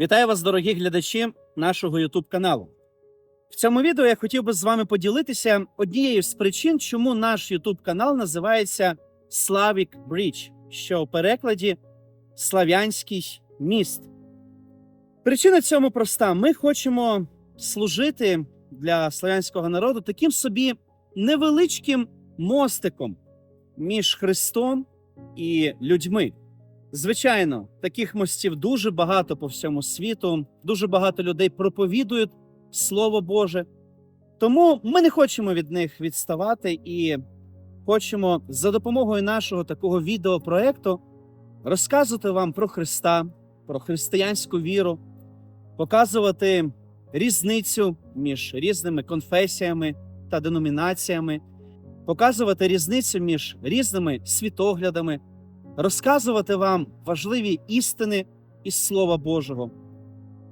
Вітаю вас, дорогі глядачі нашого YouTube каналу. В цьому відео я хотів би з вами поділитися однією з причин, чому наш YouTube канал називається Slavic Bridge, що в перекладі Слав'янський міст. Причина цьому проста: ми хочемо служити для славянського народу таким собі невеличким мостиком між Христом і людьми. Звичайно, таких мостів дуже багато по всьому світу. Дуже багато людей проповідують Слово Боже. Тому ми не хочемо від них відставати і хочемо за допомогою нашого такого відеопроекту розказувати вам про Христа, про християнську віру, показувати різницю між різними конфесіями та деномінаціями, показувати різницю між різними світоглядами розказувати вам важливі істини із Слова Божого.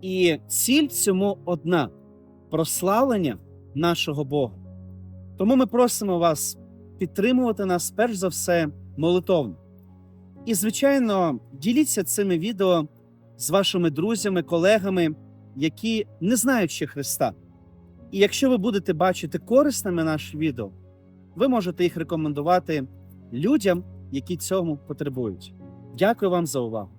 І ціль цьому одна прославлення нашого Бога. Тому ми просимо вас підтримувати нас перш за все молитовно. І, звичайно, діліться цими відео з вашими друзями, колегами, які не знають ще Христа. І якщо ви будете бачити корисними наші відео, ви можете їх рекомендувати людям, які цьому потребують. Дякую вам за увагу.